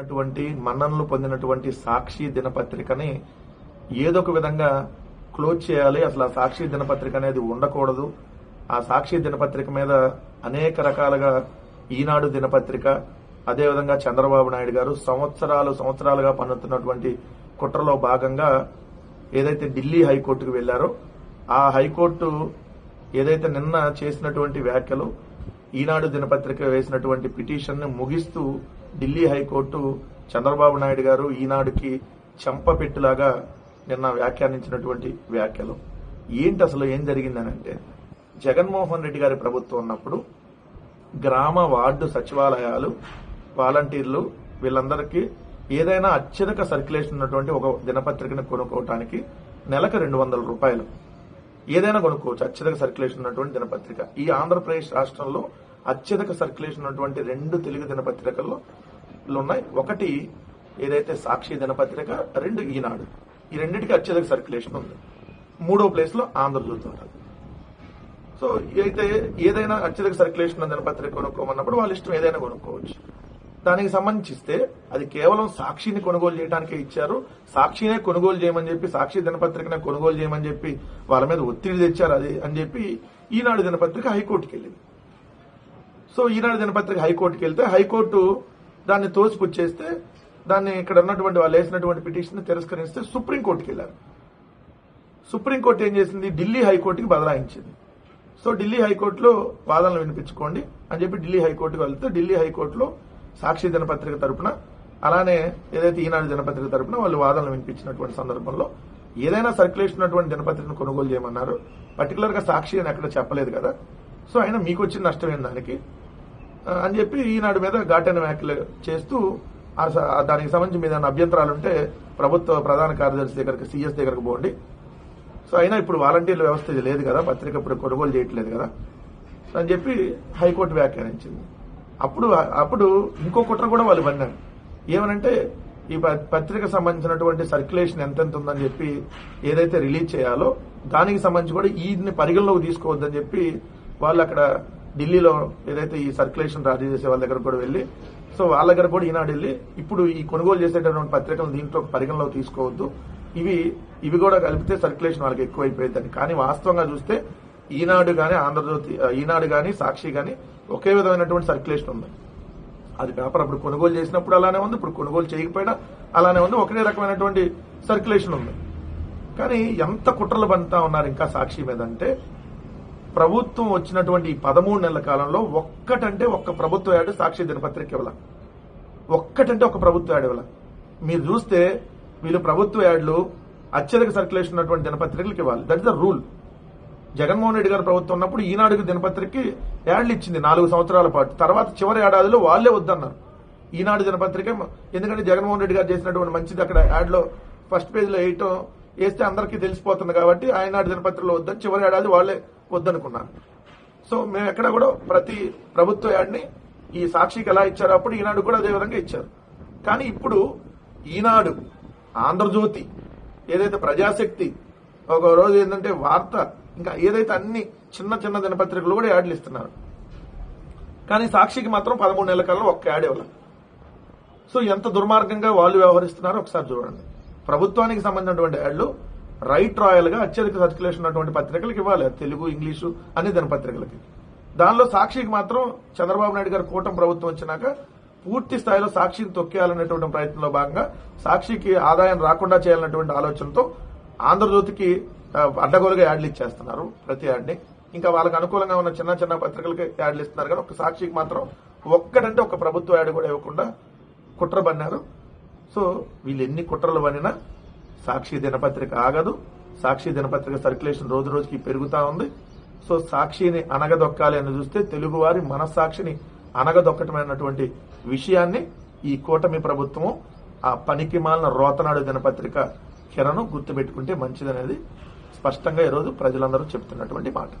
పొందినటువంటి మన్ననలు పొందినటువంటి సాక్షి దినపత్రికని ఏదో ఒక విధంగా క్లోజ్ చేయాలి. అసలు ఆ సాక్షి దినపత్రిక అనేది ఉండకూడదు. ఆ సాక్షి దినపత్రిక మీద అనేక రకాలుగా ఈనాడు దినపత్రిక అదేవిధంగా చంద్రబాబు నాయుడు గారు సంవత్సరాలు సంవత్సరాలుగా పన్నుతున్నటువంటి కుట్రలో భాగంగా ఏదైతే ఢిల్లీ హైకోర్టుకు వెళ్ళారో ఆ హైకోర్టు ఏదైతే నిన్న చేసినటువంటి వ్యాఖ్యలు ఈనాడు దినపత్రిక వేసినటువంటి పిటిషన్ని ముగిస్తూ ఢిల్లీ హైకోర్టు చంద్రబాబు నాయుడు గారు ఈనాడుకి చెంపపెట్టులాగా నిన్న వ్యాఖ్యానించినటువంటి వ్యాఖ్యలు. ఏంటి అసలు ఏం జరిగిందనంటే జగన్మోహన్ రెడ్డి గారి ప్రభుత్వం ఉన్నప్పుడు గ్రామ వార్డు సచివాలయాలు వాలంటీర్లు వీళ్ళందరికీ ఏదైనా అత్యధిక సర్క్యులేషన్ ఉన్నటువంటి ఒక దినపత్రికను కొనుక్కోవటానికి నెలకు రెండు వందల రూపాయలు. ఏదైనా కొనుక్కోవచ్చు అత్యధిక సర్క్యులేషన్ ఉన్నటువంటి దినపత్రిక. ఈ ఆంధ్రప్రదేశ్ రాష్ట్రంలో అత్యధిక సర్క్యులేషన్ ఉన్నటువంటి రెండు తెలుగు దినపత్రికల్లో ఉన్నాయి ఒకటి ఏదైతే సాక్షి దినపత్రిక రెండు ఈనాడు. ఈ రెండింటికి అత్యధిక సర్క్యులేషన్ ఉంది. మూడో ప్లేస్లో ఆంధ్రజ్యోతి ఉంటుంది సో అయితే ఏదైనా అత్యధిక సర్క్యులేషన్ ఉన్న దినపత్రిక కొనుక్కోమన్నప్పుడు వాళ్ళ ఇష్టం ఏదైనా కొనుక్కోవచ్చు. దానికి సంబంధించిస్తే అది కేవలం సాక్షిని కొనుగోలు చేయడానికే ఇచ్చారు. సాక్షినే కొనుగోలు చేయమని చెప్పి సాక్షి దినపత్రికనే కొనుగోలు చేయమని చెప్పి వాళ్ళ మీద ఒత్తిడి తెచ్చారు అది అని చెప్పి ఈనాడు దినపత్రిక హైకోర్టుకి వెళ్ళింది సో ఈనాడు దినపత్రిక హైకోర్టుకి వెళ్తే హైకోర్టు దాన్ని తోసిపుచ్చేస్తే దాన్ని ఇక్కడ ఉన్నటువంటి వాళ్ళు వేసినటువంటి పిటిషన్ తిరస్కరిస్తే సుప్రీంకోర్టుకి వెళ్ళారు సుప్రీంకోర్టు ఏం చేసింది? ఢిల్లీ హైకోర్టుకి బదలాయించింది. సో ఢిల్లీ హైకోర్టులో వాదనలు వినిపించుకోండి అని చెప్పి ఢిల్లీ హైకోర్టుకి వెళ్తే ఢిల్లీ హైకోర్టులో సాక్షి దినపత్రిక తరపున అలానే ఏదైతే ఈనాడు దినపత్రిక తరపున వాళ్ళు వాదనలు వినిపించినటువంటి సందర్భంలో ఏదైనా సర్క్యులేషన్ ఉన్నటువంటి దినపత్రికను కొనుగోలు చేయమన్నారు. పర్టికులర్గా సాక్షి అని ఎక్కడ చెప్పలేదు కదా. సో అయినా మీకు వచ్చిన నష్టం ఏంటి దానికి? అని చెప్పి ఈనాడు మీద ఘాటైన వ్యాఖ్యలు చేస్తూ ఆ స- దానికి సంబంధించి మీద అభ్యంతరాలు ఉంటే ప్రభుత్వ ప్రధాన కార్యదర్శి దగ్గరికి సీఎస్ దగ్గరకు పోండి. సో అయినా ఇప్పుడు వాలంటీర్ల వ్యవస్థ ఇది లేదు కదా పత్రిక ఇప్పుడు కొనుగోలు చేయట్లేదు కదా అని చెప్పి హైకోర్టు వ్యాఖ్యానించింది. అప్పుడు అప్పుడు ఇంకో కుట్ర కూడా వాళ్ళు పన్నారు ఏమనంటే ఈ ప- పత్రిక సంబంధించినటువంటి సర్క్యులేషన్ ఎంతెంత ఉందని చెప్పి ఏదైతే రిలీజ్ చేయాలో దానికి సంబంధించి కూడా ఈని పరిగణలోకి తీసుకోవద్దని చెప్పి వాళ్ళు అక్కడ ఢిల్లీలో ఏదైతే ఈ సర్క్యులేషన్ రాజీ చేసే వాళ్ళ దగ్గర కూడా వెళ్ళి సో వాళ్ళ దగ్గర కూడా ఈనాడు వెళ్ళి ఇప్పుడు ఈ కొనుగోలు చేసేటటువంటి పత్రికలు దీంట్లో పరిగణలో తీసుకోవద్దు. ఇవి ఇవి కూడా కలిపితే సర్క్యులేషన్ వాళ్ళకి ఎక్కువైపోయిందని కానీ వాస్తవంగా చూస్తే ఈనాడు కానీ ఆంధ్రజ్యోతి ఈనాడు కానీ సాక్షి గాని ఒకే విధమైనటువంటి సర్క్యులేషన్ ఉంది. అది పేపర్ అప్పుడు కొనుగోలు చేసినప్పుడు అలానే ఉంది ఇప్పుడు కొనుగోలు చేయకపోయినా అలానే ఉంది ఒకటే రకమైనటువంటి సర్క్యులేషన్ ఉంది. కానీ ఎంత కుట్రలు పండుతా ఉన్నారు ఇంకా సాక్షి మీద అంటే ప్రభుత్వం వచ్చినటువంటి పదమూడు నెలల కాలంలో ఒక్కటంటే ఒక్క ప్రభుత్వ యాడ్ సాక్షి దినపత్రిక ఇవ్వాల. ఒక్కటంటే ఒక ప్రభుత్వ యాడ్ ఇవ్వాల. మీరు చూస్తే వీళ్ళు ప్రభుత్వ యాడ్లు అత్యధిక సర్క్యులేషన్ ఉన్నటువంటి దినపత్రికలకు ఇవ్వాలి. That is the rule. Jaganmohan Reddy గారు ప్రభుత్వం ఉన్నప్పుడు ఈనాడుకి దినపత్రికకి యాడ్లు ఇచ్చింది నాలుగు సంవత్సరాల పాటు. తర్వాత చివరి ఏడాదిలో వాళ్ళే వద్దన్నారు. ఈనాడు దినపత్రిక ఎందుకంటే జగన్మోహన్ రెడ్డి గారు చేసినటువంటి మంచిది అక్కడ యాడ్లో ఫస్ట్ పేజ్లో వేయటం వేస్తే అందరికీ తెలిసిపోతుంది కాబట్టి ఆయనాడు దినపత్రికలో వద్దని చివరి ఏడాది వాళ్ళే వద్దనుకున్నారు సో మేము ఎక్కడ కూడా ప్రతి ప్రభుత్వ యాడ్ని ఈ సాక్షికి ఎలా ఇచ్చారో అప్పుడు ఈనాడు కూడా అదే విధంగా ఇచ్చారు. కానీ ఇప్పుడు ఈనాడు ఆంధ్రజ్యోతి ఏదైతే ప్రజాశక్తి ఒక రోజు ఏంటంటే వార్త ఇంకా ఏదైతే అన్ని చిన్న చిన్న దినపత్రికలు కూడా యాడ్లు ఇస్తున్నారు. కానీ సాక్షికి మాత్రం పదమూడు నెలల కాలంలో ఒక్క యాడ్ ఇవ్వాలి. సో ఎంత దుర్మార్గంగా వాళ్ళు వ్యవహరిస్తున్నారో ఒకసారి చూడండి. ప్రభుత్వానికి సంబంధించినటువంటి యాడ్లు రైట్ రాయల్గా అత్యధిక సర్క్యులేషన్ ఉన్నటువంటి పత్రికలకు ఇవ్వాలి. తెలుగు ఇంగ్లీషు అన్ని దినపత్రికలకి దానిలో సాక్షికి మాత్రం చంద్రబాబు నాయుడు గారు కూటమి ప్రభుత్వం వచ్చినాక పూర్తి స్థాయిలో సాక్షిని తొక్కేయాలనేటువంటి ప్రయత్నంలో భాగంగా సాక్షికి ఆదాయం రాకుండా చేయాలన్నటువంటి ఆలోచనతో ఆంధ్రజ్యోతికి అడ్డగోలుగా యాడ్లు ఇచ్చేస్తున్నారు ప్రతి యాడ్ని. ఇంకా వాళ్ళకి అనుకూలంగా ఉన్న చిన్న చిన్న పత్రికలకి యాడ్లు ఇస్తున్నారు. కానీ ఒక సాక్షికి మాత్రం ఒక్కటంటే ఒక ప్రభుత్వ యాడ్ కూడా ఇవ్వకుండా కుట్ర బన్నారు. సో వీళ్ళు ఎన్ని కుట్రలు పనినా సాక్షి దినపత్రిక ఆగదు. సాక్షి దినపత్రిక సర్క్యులేషన్ రోజు రోజుకి పెరుగుతా ఉంది. సో సాక్షిని అనగదొక్కాలి అని చూస్తే తెలుగువారి మనస్సాక్షిని అనగదొక్కటమైనటువంటి విషయాన్ని ఈ కూటమి ప్రభుత్వము ఆ పనికి మాలిన రోతనాడు దినపత్రిక కిరణం గుర్తుపెట్టుకుంటే మంచిదనేది స్పష్టంగా ఈరోజు ప్రజలందరూ చెప్తున్నటువంటి మాట.